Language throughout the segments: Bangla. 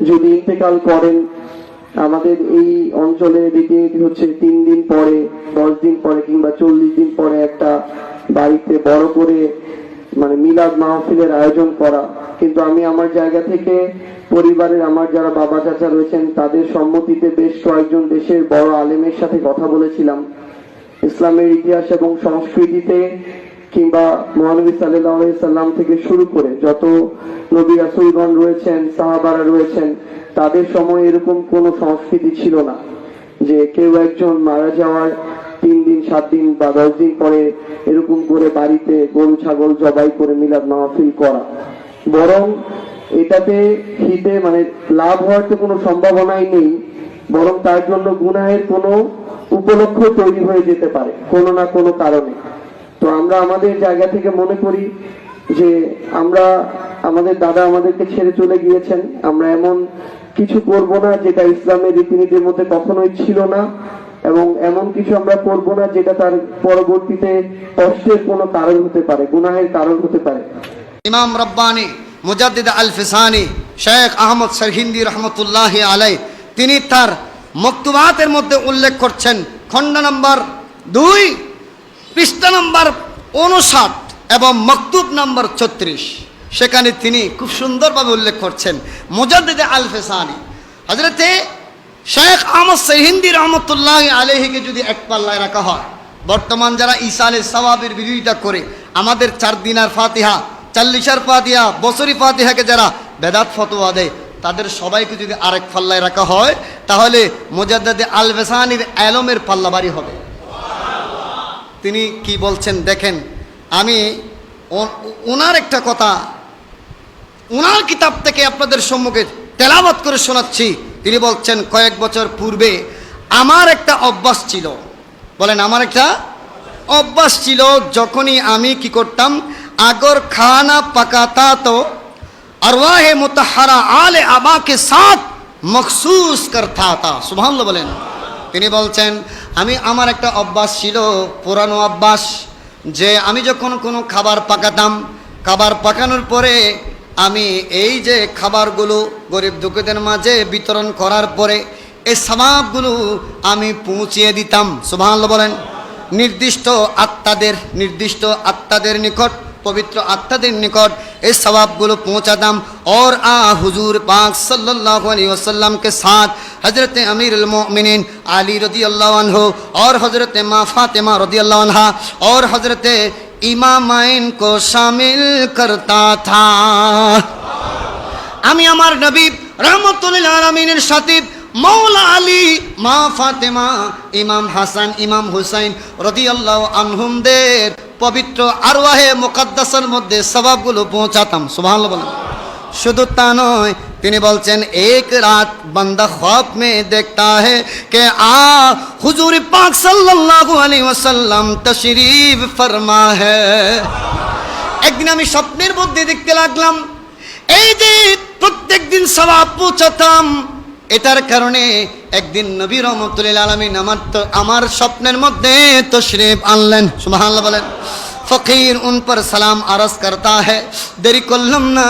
যদি ইন্তেকাল করেন, আমাদের এই অঞ্চলে রীতিনীতি হচ্ছে তিন দিন পরে, দশ দিন পরে কিংবা চল্লিশ দিন পরে একটা বাড়িতে বড় করে মানে মিলাদ মাহফিলের আয়োজন করা। কিন্তু আমি আমার জায়গা থেকে, পরিবারের আমার যারা বাবা চাচা রয়েছেন, তাদের সম্মতিতে বেশ কয়েকজন দেশের বড় আলেমের সাথে কথা বলেছিলাম। ইসলামের ইতিহাস এবং সংস্কৃতিতে কিংবা মহানবী সাল্লাহ সাল্লাম থেকে শুরু করে যত নবী রাসুলগণ রয়েছেন, সাহাবারা রয়েছেন, তাদের সময় এরকম কোনো সংস্কৃতি ছিল না যে কেউ একজন মারা যাওয়ার তিন দিন, সাত দিন বা দশ দিন পরে এরকম করে বাড়িতে গরু, ছাগল জবাই করে মিলাদ মাহফিল করা। বরং এটাতে হিতে মানে লাভ হওয়ার তো কোনো সম্ভাবনাই নেই, বরং তার জন্য গুনাহের কোনো উপলক্ষ তৈরি হয়ে যেতে পারে, কোনো না কোনো কারণে। তো আমরা আমাদের জায়গা থেকে মনে করি যে আমরা, আমাদের দাদা আমাদেরকে ছেড়ে চলে গিয়েছেন। আমরা এমন কিছু করব না যেটা ইসলামের রীতিনীতির মধ্যে কখনোই ছিল না এবং এমন কিছু আমরা করব না যেটা তার পরবর্তীতে কষ্টের কোনো কারণ হতে পারে, গুনাহের কারণ হতে পারে। ইমাম রব্বানি, মুজাদ্দিদ আল ফিসানি শেখ আহমদ সরহিন্দি রহমতুল্লাহ আলাই তিনি তার মক্তুবাতের মধ্যে উল্লেখ করছেন। খণ্ড নম্বর দুই পৃষ্ঠা নম্বর উনষাট এবং মকতুব নম্বর ছত্রিশ। সেখানে তিনি খুব সুন্দরভাবে উল্লেখ করছেন, মুজাদ্দিদ আল ফিসানি হজরতে শেখ আহমদ সরহিন্দি রহমতুল্লাহ আলহিকে যদি এক পাল্লায় রাখা হয়, বর্তমান যারা ঈসা আলী সওয়াবের বিরোধিতা করে, আমাদের চার দিনার ফাতিহা, চাল্লিশার ফাতিহা, বছরি ফাতিহাকে যারা বেদাত ফতোয়া দেয়, তাদের সবাইকে যদি আরেক পাল্লায় রাখা হয়, তাহলে মোজাদ্দাদে আল বেসানির আলমের পাল্লা বাড়ি হবে। তিনি কি বলছেন? দেখেন, আমি ওনার একটা কথা, ওনার কিতাব থেকে আপনাদের সম্মুখে তেলাবাত করে শোনাচ্ছি। তিনি বলছেন, কয়েক বছর পূর্বে আমার একটা অভ্যাস ছিল। বলেন, আমার একটা অভ্যাস ছিল, যখনই আমি কি করতাম, আগর খানা পাকাতা তো আরওয়াহে মোতাহারা আলে আবাকে সাথ মখসুস করতা তা। বলেন। তিনি বলছেন আমি, আমার একটা অভ্যাস ছিল, পুরানো অভ্যাস, যে আমি যখন কোনো খাবার পাকাতাম, খাবার পাকানোর পরে আমি এই যে খাবারগুলো গরিব দুঃখীদের মাঝে বিতরণ করার পরে এই সবাবগুলো আমি পৌঁছিয়ে দিতাম। সুবহানাল্লাহ বলেন, নির্দিষ্ট আত্মাদের নির্দিষ্ট আত্মাদের নিকট পবিত্র আত্মাদের নিকট এই সবাবগুলো পৌঁছাতাম और आ हुजूर पाक सल्लल्लाहु अलैहि वसल्लम के साथ हज़रत अमीर मोमिन अली रदी अल्लाह अन्हो और हज़रत माँ फातिमा रदी अल्लाह अन्हा और हज़रत इमामाइन को शामिल करता था আমি আমার নবী রহমতুল্লাহ আলমিনের সাথে মৌলা আলী মা ফাতেমা ইমাম হাসান ইমাম হুসাইন রদিয়াল্লাহ আনহুমদের পবিত্র আরওয়াহে মোকাদ্দাসের মধ্যে স্বভাবগুলো পৌঁছাতাম সুবাহ বলেন। শুধু তা নয়, তিনি বলছেন, এক রাত বান্দা খব মে দেখতা হে কে আ হুজুর পাক সাল্লাল্লাহু আলাইহি ওয়াসাল্লাম তাশরীফ ফরমা হে। একদিন আমি স্বপ্নের মধ্যে দেখতে লাগলাম, এই যে প্রত্যেক দিন সবাব পৌঁছাতাম এটার কারণে একদিন নবী রহমতুল্লাহ আলমিন আমার তো, আমার স্বপ্নের মধ্যে তশরিফ আনলেন। সুবহানাল্লাহ বলেন, ফকির উন পর সালাম আরজ করতা है দেরি করলাম না,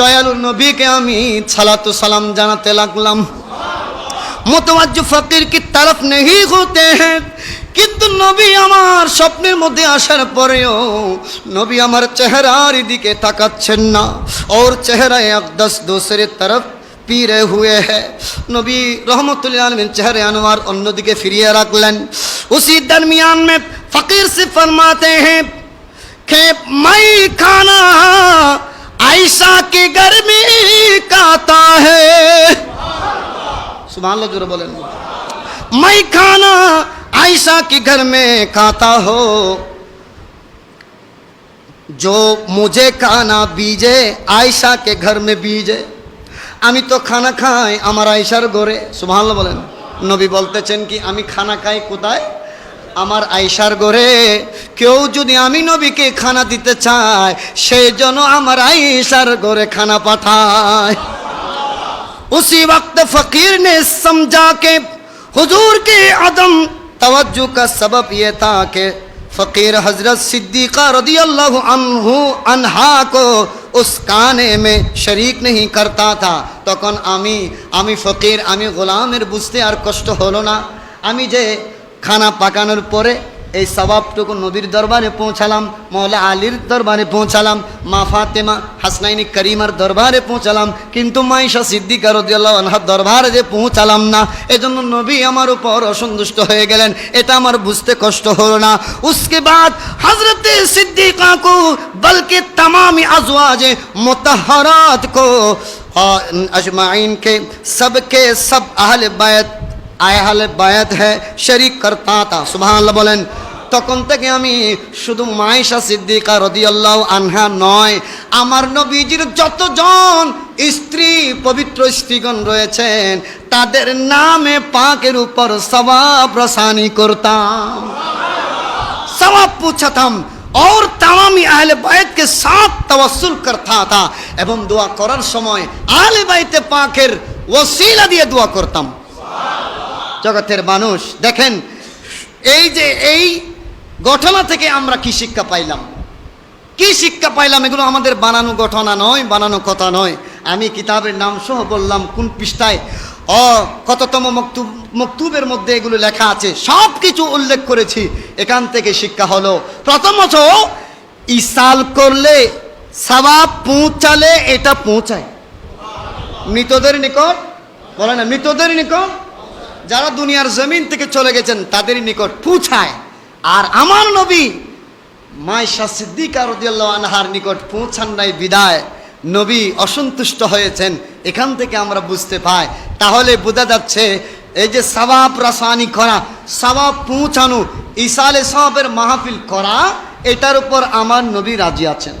দয়ালু নবীকে আমি সালাতু সালাম জানাতে লাগলাম। মোতওয়াজ্জ ফকির কি তরফ নেই হতে? हैं কিন্তু নবী আমার স্বপ্নের মধ্যে আসার পরেও নবী আমার চেহারার দিকে তাকাচ্ছেন না। ওর চেহারায় আকদস দোসরে তরফ পীরে হুয়ে হ্যাঁ নবী রহমতুল্লাহ আলমিন চেহারে আনোয়ার অন্যদিকে ফিরিয়ে রাখলেন উসি দরমিয়ান में फकीर से फरमाते हैं कि मैं खाना आयशा के घर में खाता है सुबह जोर बोलें मैं खाना आयशा के घर में खाता हो जो मुझे खाना बीजे आयशा के घर में बीजे আমি তো খানা খাই আমার আয়সার ঘরে সুবহান বলেন নবী বলতেছেন কি আমি খানা খাই কোথায় আমার আয়সার ঘরে কেউ যদি আমি নবীকে খানা দিতে চায় সেই জন্য আমার আয়সার ঘরে খানা পাঠায় उसी वक्त फकीर ने समझा कि हुजूर के अदम तवज्जो का सबब यह था कि फ़कीर हज़रत सिद्दीक़ा रदी अल्लाह अनहु अनहा को উস কানে মে শরিক নেহি করতা থা তখন আমি আমি ফকির আমি গোলামের বুঝতে আর কষ্ট হলো না আমি যে খানা পাকানোর পরে এই সবাবটুকু নবীর দরবারে পৌঁছালাম মৌলা আলীর দরবারে পৌঁছালাম মা ফাতেমা হাসনাইনি করিমার দরবারে পৌঁছালাম কিন্তু মাইশা সিদ্দিকা রদিয়াল্লাহ আনহার দরবারে যে পৌঁছালাম না এজন্য নবী আমার উপর অসন্তুষ্ট হয়ে গেলেন এটা আমার বুঝতে কষ্ট হলো না উসকে বাদ হজরত সিদ্দিকা কো বলকে तमाम अजवाज मुतहरात को और अजमाइन के सबके सब अहल बैत আয়াল বায়াত হ্যাঁ শরিক করতা তা সুবহানাল্লাহ বলেন তখন থেকে আমি শুধু মায়েশা সিদ্দিকা রদিয়াল্লাহ আনহা নয় আমার নবীজির যতজন স্ত্রী পবিত্র স্ত্রীগণ রয়েছেন তাদের নামে পাকের উপর সবাব রসানি করতাম सवाब पूछा और तमामी अहले बैत के साथ तवस्सुल करता था এবং দোয়া করার সময় আহলে বাইতে পাকের ওসিলা দিয়ে দোয়া করতাম জগতের মানুষ। দেখেন, এই যে এই ঘটনা থেকে আমরা কি শিক্ষা পাইলাম? কি শিক্ষা পাইলাম? এগুলো আমাদের বানানো ঘটনা নয়, বানানো কথা নয়। আমি কিতাবের নাম সহ বললাম, কোন পৃষ্ঠায়? অ, কততম মক্তুব, মক্তুবের মধ্যে এগুলো লেখা আছে। সব কিছু উল্লেখ করেছি। এখান থেকে শিক্ষা হলো প্রথমত ইসাল করলে সবাব পৌঁছালে এটা পৌঁছায়। মৃতদের নিকট? বলে না, মৃতদের নিকট? যারা দুনিয়ার জমিন থেকে চলে গেছেন তাদের নিকট পৌঁছায়। আর আমার নবী মাইশা সিদ্দিকা রদিয়াল্লাহ আনহার নিকট পৌঁছান নাই, বিদায়। নবী অসন্তুষ্ট হয়েছেন, এখান থেকে আমরা বুঝতে পাই। তাহলে বোঝা যাচ্ছে, এই যে সবাব রাসানি করা, সবাব পৌঁছানো ইসালে সবের মাহফিল করা, এটার উপর আমার নবী রাজি আছেন।